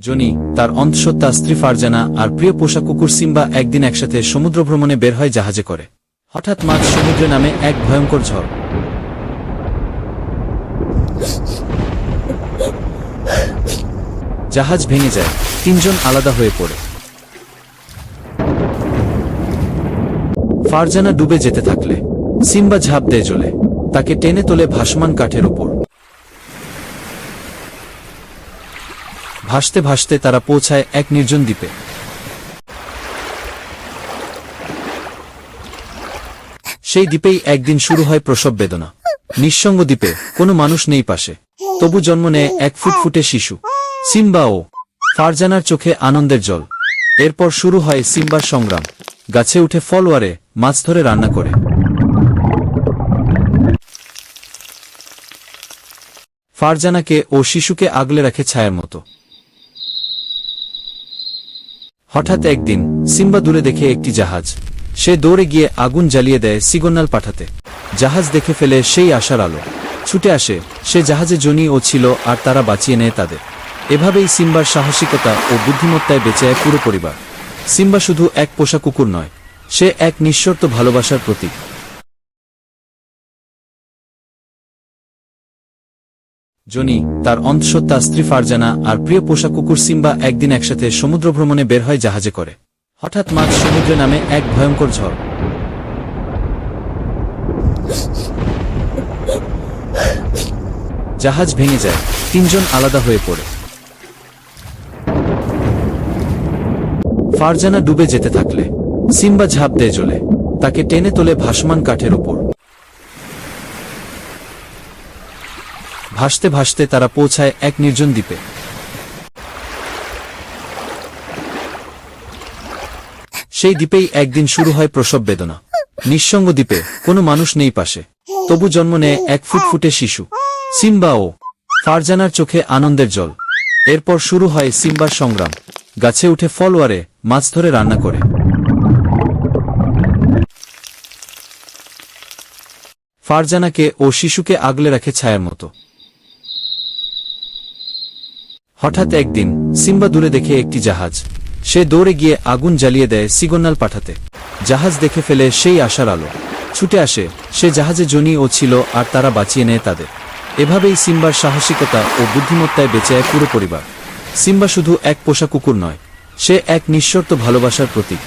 Johnny, তার অন্তঃসত্ত্বা স্ত্রী ফারজানা আর প্রিয় পোষা কুকুর সিম্বা একদিন একসাথে সমুদ্র ভ্রমণে বের হয় জাহাজে করে। হঠাৎ মাঝ সমুদ্রে নামে এক ভয়ঙ্কর ঝড়। জাহাজ ভেঙে যায়, তিনজন আলাদা হয়ে পড়ে। ফারজানা ডুবে যেতে থাকলে, সিম্বা ঝাঁপ দেয় জলে, তাকে টেনে তোলে ভাসমান কাঠের উপর। ভাসতে ভাসতে তারা পৌঁছায় এক নির্জন দ্বীপে। সেই দ্বীপেই একদিন শুরু হয় প্রসব বেদনা। নিঃসঙ্গ দ্বীপে কোনো মানুষ নেই পাশে। তবু জন্ম নেয় এক ফুটফুটে শিশু, সিম্বা ও ফারজানার চোখে আনন্দের জল। এরপর শুরু হয় সিম্বার সংগ্রাম। গাছে উঠে ফলওয়ারে মাছ ধরে রান্না করে। ফারজানাকে ও শিশুকে আগলে রাখে ছায়ার মতো। হঠাৎ একদিন, সিম্বা দূরে দেখে একটি জাহাজ। সে দৌড়ে গিয়ে আগুন জ্বালিয়ে দেয় সিগন্যাল পাঠাতে। জাহাজ দেখে ফেলে সেই আশার আলো। ছুটে আসে, সে জাহাজে জনি ও ছিল আর তারা বাঁচিয়ে নেয় তাদের। এভাবেই সিম্বার সাহসিকতা ও বুদ্ধিমত্তায় বেঁচে পুরো পরিবার। সিম্বা শুধু এক পোষা কুকুর নয়, সে এক নিঃশর্ত ভালোবাসার প্রতীক। জনি, তার অন্তঃসত্ত্বা স্ত্রী ফারজানা আর প্রিয় পোষা কুকুর সিম্বা একদিন একসাথে সমুদ্র ভ্রমণে বের হয় জাহাজে করে। হঠাৎ মাঝ সমুদ্রে নামে এক ভয়ঙ্কর ঝড়। জাহাজ ভেঙে যায়, তিনজন আলাদা হয়ে পড়ে। ফারজানা ডুবে যেতে থাকলে, সিম্বা ঝাঁপ দেয় জলে তাকে টেনে তোলে ভাসমান কাঠের উপর ভাসতে ভাসতে তারা পৌঁছায় এক নির্জন দ্বীপে। সেই দ্বীপেই একদিন শুরু হয় প্রসব বেদনা। নিঃসঙ্গ দ্বীপে কোনো মানুষ নেই পাশে। তবু জন্ম নেয় এক ফুটফুটে শিশু, সিম্বা ও ফারজানার চোখে আনন্দের জল। এরপর শুরু হয় সিম্বার সংগ্রাম। গাছে উঠে ফলওয়ারে মাছ ধরে রান্না করে। ফারজানাকে ও শিশুকে আগলে রাখে ছায়ার মতো। হঠাৎ একদিন, সিম্বা দূরে দেখে একটি জাহাজ। সে দৌড়ে গিয়ে আগুন জ্বালিয়ে দেয় সিগন্যাল পাঠাতে। জাহাজ দেখে ফেলে সেই আশার আলো। ছুটে আসে, সে জাহাজে জনি ও ছিল আর তারা বাঁচিয়ে নেয় তাদের। এভাবেই সিম্বার সাহসিকতা ও বুদ্ধিমত্তায় বেঁচে এক পুরো পরিবার। সিম্বা শুধু এক পোষা কুকুর নয়, সে এক নিঃশর্ত ভালোবাসার প্রতীক।